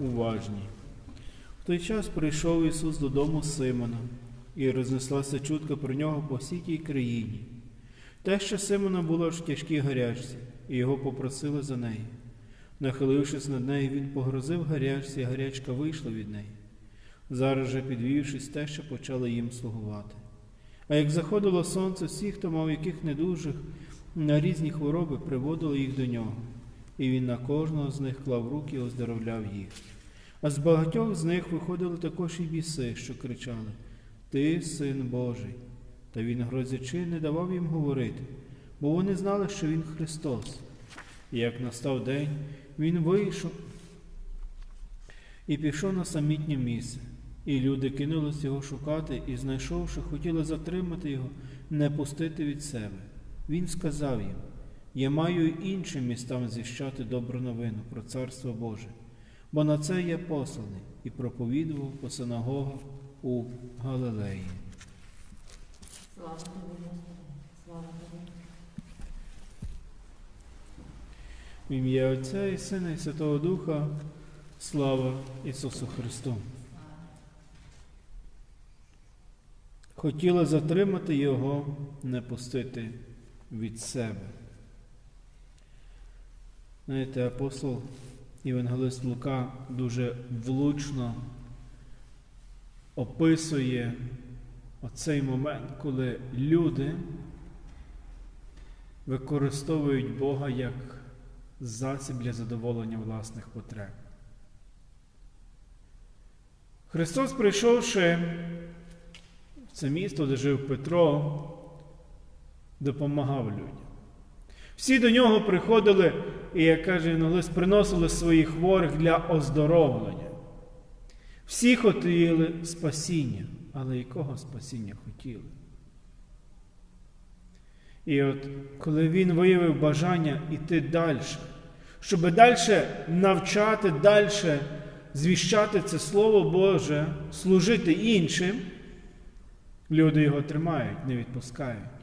уважні. В той час прийшов Ісус додому Симона, і рознеслася чутка про нього по всій тій країні. Те, що Симона було в тяжкій гарячці, і його попросили за неї. Нахилившись над нею, він погрозив гарячці, і гарячка вийшла від неї. Зараз же, підвівшись, те, що почали їм слугувати. А як заходило сонце, всі, хто мав яких недужих на різні хвороби, приводили їх до нього, і він на кожного з них клав руки і оздоровляв їх. А з багатьох з них виходили також і біси, що кричали Ти син Божий. Та він, грозячи, не давав їм говорити, бо вони знали, що він Христос. І як настав день, він вийшов і пішов на самітнє місце. І люди кинулись його шукати, і, знайшовши, хотіли затримати його, не пустити від себе. Він сказав їм: Я маю й іншим містам звіщати добру новину про Царство Боже, бо на це я посланий і проповідував по синагогах у Галилеї. Слава тобі, слава тобі. В ім'я Отця і Сина і Святого Духа, слава Ісусу Христу. Хотіла затримати Його, не пустити від себе. Знаєте, апостол Євангелист Лука дуже влучно описує оцей момент, коли люди використовують Бога як засіб для задоволення власних потреб. Христос, прийшовши в це місто, де жив Петро, допомагав людям. Всі до нього приходили і, як каже Євангелист, приносили своїх хворих для оздоровлення. Всі хотіли спасіння, але якого спасіння хотіли? І от коли він виявив бажання йти далі, щоб далі навчати, далі звіщати це Слово Боже, служити іншим, люди його тримають, не відпускають.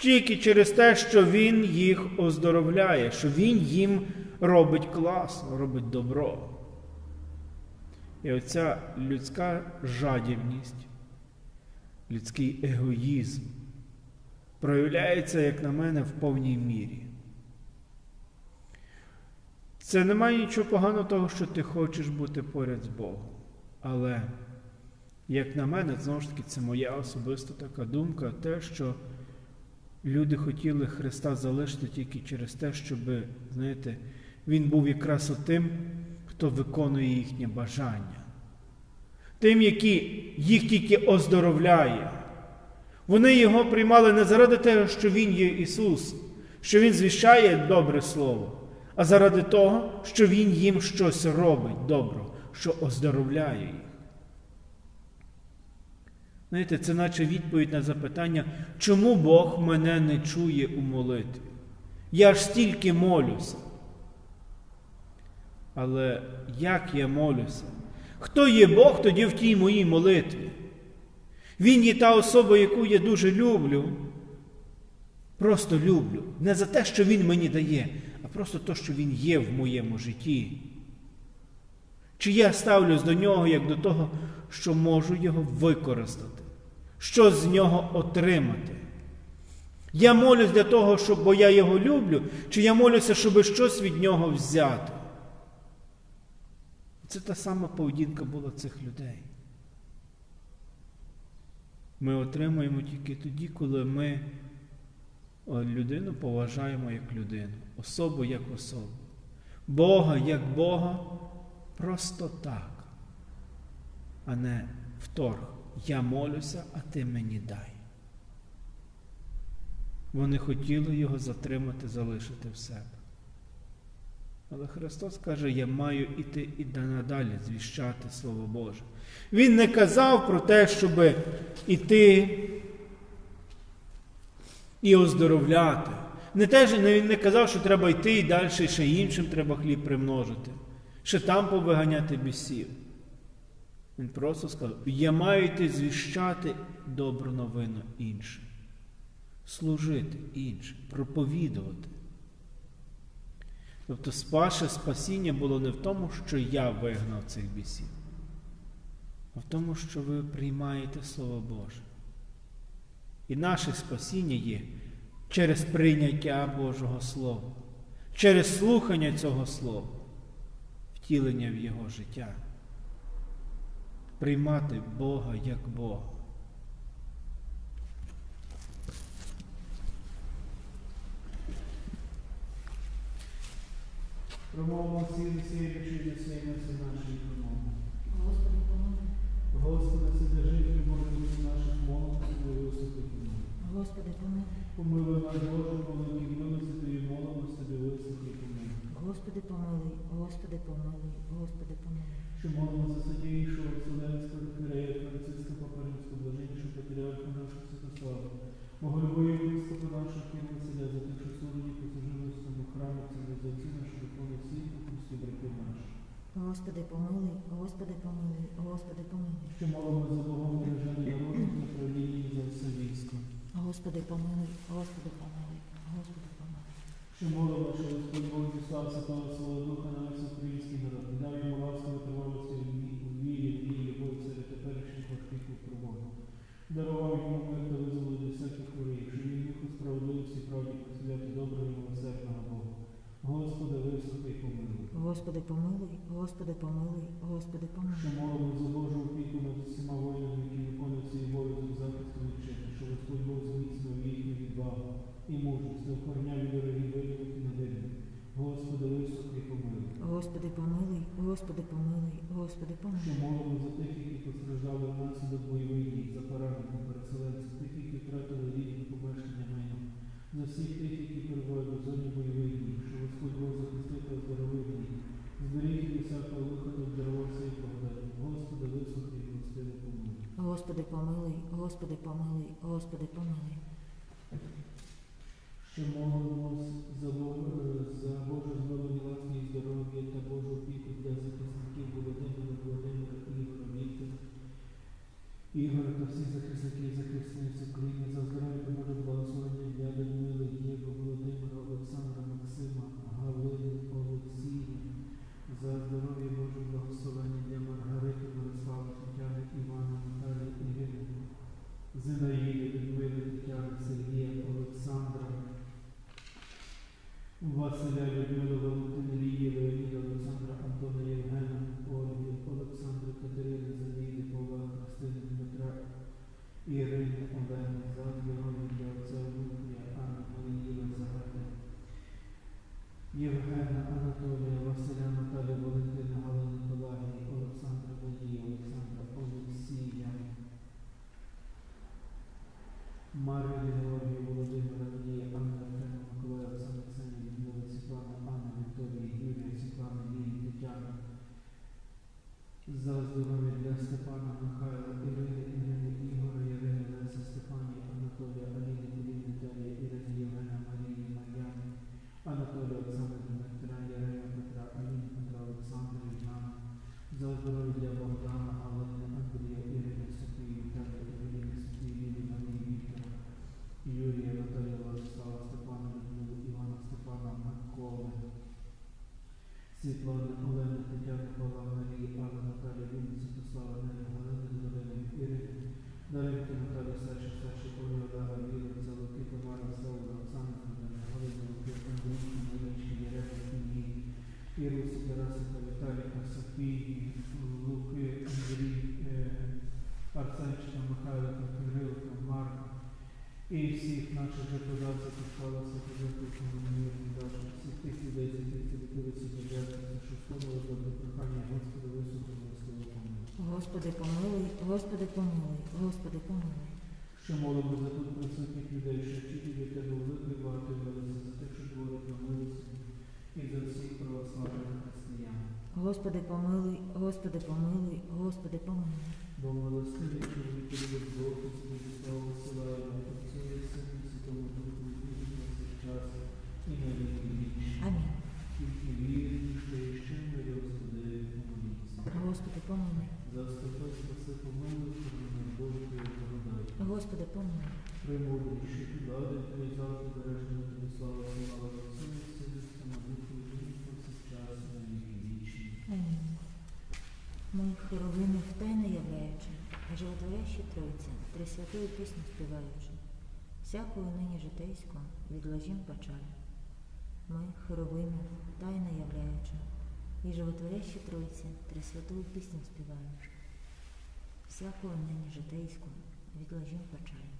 Тільки через те, що Він їх оздоровляє, що Він їм робить класно, робить добро. І оця людська жадібність, людський егоїзм проявляється, як на мене, в повній мірі. Це немає нічого поганого того, що ти хочеш бути поряд з Богом. Але, як на мене, знову ж таки, це моя особиста така думка, те, що люди хотіли Христа залишити тільки через те, щоб, знаєте, Він був якраз тим, хто виконує їхнє бажання. Тим, який їх тільки оздоровляє. Вони його приймали не заради того, що Він є Ісус, що Він звіщає добре Слово, а заради того, що Він їм щось робить добро, що оздоровляє їх. Знаєте, це наче відповідь на запитання, чому Бог мене не чує у молитві? Я ж стільки молюся. Але як я молюся? Хто є Бог тоді в тій моїй молитві? Він є та особа, яку я дуже люблю. Просто люблю. Не за те, що Він мені дає, а просто те, що Він є в моєму житті. Чи я ставлюсь до нього як до того, що можу його використати, що з нього отримати? Я молюсь для того, щоб, бо я його люблю, чи я молюся, щоб щось від нього взяти? Це та сама поведінка була цих людей. Ми отримуємо тільки тоді, коли ми людину поважаємо як людину, особу як особу, Бога як Бога просто так, а не вторг. Я молюся, а ти мені дай. Вони хотіли його затримати, залишити в себе. Але Христос каже, я маю іти і надалі звіщати Слово Боже. Він не казав про те, щоб іти і оздоровляти. Не те, він не казав, що треба йти і далі, ще іншим треба хліб примножити, ще там повиганяти бісів. Він просто сказав, я маю йти звіщати добру новину іншим, служити іншим, проповідувати. Тобто ваше спасіння було не в тому, що я вигнав цих бісів, а в тому, що ви приймаєте Слово Боже. І наше спасіння є через прийняття Божого Слова, через слухання цього Слова, втілення в Його життя. Приймати Бога як Бога. Промовимо цілі сіючи до святості нашої промови. Господи, помилуй. Господи, Вседержитель Божий наших молод, Твою високих помилуй. Господи, помилуй. Помилуй нас, Боже, великій милості Тобі молимось, Тобі високих помилуй. Господи, помилуй. Господи, помилуй. Господи, помилуй. Що молимо за Що молимо за Богом береження народу, за правління за все військо. Господи, помилуй. Господи, помилуй. Господи, помилуй. Що молимо, що Господь Бог дістав Святого Свого Духа на весь український народ, і дав йому ласку витривалості у вірі, і серед теперішніх важких випробувань. Дарував йому мир та визволив від всяких хворих, що він міг у справедливості правді просвяти доброго і милосердного Бога. Господи, вислухай помилуй. Господи, помилуй. Господи, помилуй. Господи, Що помилуй. молимо внаслідок бойових дій, за поранених переселенців, тих, які втратили рідні помешкання майном, за всіх тих, які перебувають у зоні бойових дій, що Господь Бог захистив та оздоровив їх. Зберіг і всякого виходу здоров'я і благодаті. Господи, вислухай і Господи, помилуй. Господи, помилуй. Господи, помилуй. Господи, помилуй. Світлани, Олени, Тетяни, Павла, Марії, Алла, Наталія, Ліни, Святослава, Нелі, Галини, Зорини, Ірини, Даринки, Наталі, Саші, Саші, Олі, Олега, Віри, Залуки, Тамара, Саула, Оксана, Наталя, Галина, Луки, Андрій, Милички, Єрема, Іллі, Ірусі, Тарасика, Віталіка, Софії, Луки, і всіх наших жертводавців, які склалися жертву комунізму, даже всіх тих людей, з яких ти дивилися до жертви, що сходили до прохання Господа високого помилуй. Господи, помилуй. Господи, помилуй. Господи, помилуй. Що молимо за тут присутніх людей, що вчити від тебе великої багато велиці, за те, що творить на милості, і за всіх православних християн. Господи, помилуй. Господи, помилуй. Господи, помилуй. Бо милостивий чоловік любить Бог і свою славу силає Отцю і Сину Святому Духу і на цей час і на віки. Амінь. Тільки вірні, що і ще Господи, помоліться. Господи, помилуй. Заступи, спаси, помилуй, що Твою благодать. Господи, помилуй. Примудріші влади, Твої завжди бережно тобі слава слава Отцю і Сину і Святому Духу і Духу Ми хоровими втайне являючи, і животворящі Тройці, Тресвятою пісню співаючи, всякою нині житейську відложім печаль. Ми хоровими тайно являючи, і животворящі Тройці, Тресвятою пісню співаючи, всякою нині житейську відложім печаль.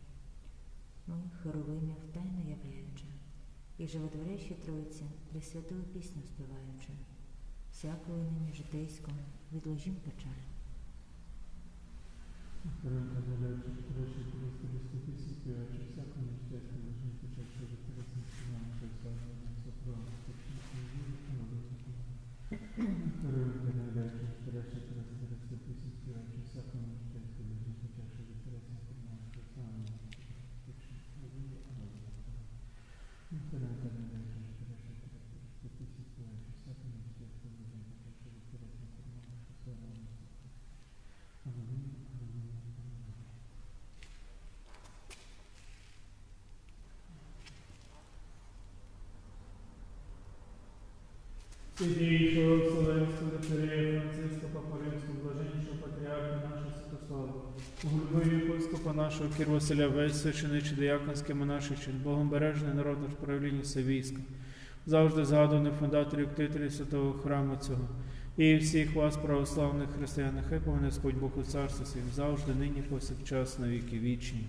Ми хоровими втайно являючи, і животворящі Тройці, Пресвятою пісню співаючи, всякою нині житейську відложім печаль. Второе добавляется, что прочие просто доступности, а через всякую нечестность должны включать через интересность на нашей стороне соправа, точности и вирусного Второе добавляется, что прочие просто доступности, а через всякую нечестность должны включать через интересность на нашей стороне соправа, точности и вирусного Второе добавляется, Святійшого Вселенського Докторія Франциска Папа Римського, блаженнішого патріарха нашого Святослава, Голубої єпископа нашого Кір Василя, весь священичий дияконський монашичий, Богом бережний народ наш правління все війська, завжди згадуваних фундаторів ктителів святого храму цього, і всіх вас, православних християн, нехай повне Господь Бог у царстві своїм, завжди, нині, повсякчас, на віки вічні.